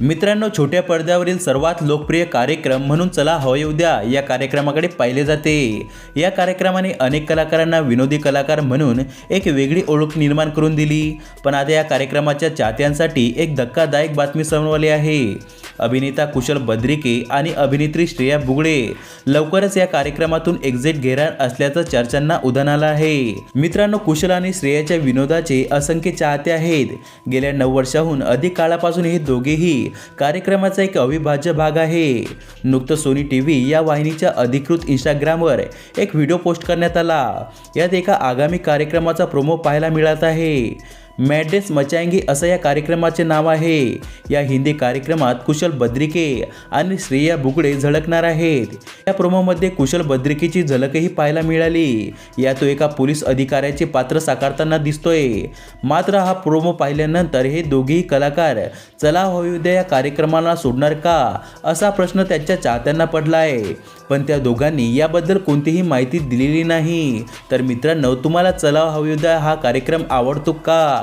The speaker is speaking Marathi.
मित्रांनो छोट्या पडद्यावरील सर्वात लोकप्रिय कार्यक्रम म्हणून चला हवा येऊ द्या या कार्यक्रमाकडे पाहिले जाते. या कार्यक्रमाने अनेक कलाकारांना विनोदी कलाकार म्हणून एक वेगळी ओळख निर्माण करून दिली. पण आता या कार्यक्रमाच्या चाहत्यांसाठी एक धक्कादायक बातमी समोर आली आहे. अभिनेता कुशल बद्रिके आणि अभिनेत्री श्रेया बुगडे लवकरच या कार्यक्रमातून एक्झिट घेणार असल्याचं चर्चांना उधाण आलं आहे. मित्रांनो कुशल आणि श्रेयाच्या विनोदाचे असंख्य चाहते आहेत. गेल्या नऊ वर्षाहून अधिक काळापासून हे दोघेही कार्यक्रमाचा एक अविभाज्य भाग आहे. नुकतं सोनी टी व्ही या वाहिनीच्या अधिकृत इंस्टाग्रामवर एक व्हिडिओ पोस्ट करण्यात आला. यात एका आगामी कार्यक्रमाचा प्रोमो पाहायला मिळत आहे. मॅड्रेस मचाएंगी असं या कार्यक्रमाचे नाव आहे. या हिंदी कार्यक्रमात कुशल बद्रिके आणि श्रेया बुगडे झळकणार आहेत. या प्रोमोमध्ये कुशल बद्रिकेची झलकही पाहायला मिळाली. या तो एका पोलीस अधिकाऱ्याचे पात्र साकारताना दिसतोय. मात्र हा प्रोमो पाहिल्यानंतर हे दोघेही कलाकार चला होऊ या कार्यक्रमाला सोडणार का? असा प्रश्न त्यांच्या चाहत्यांना पडला आहे पण त्या दोघांनी याबद्दल कोणतीही माहिती दिलेली नाही. तर मित्रांनो तुम्हाला चला हो हवी हा कार्यक्रम आवडतो का?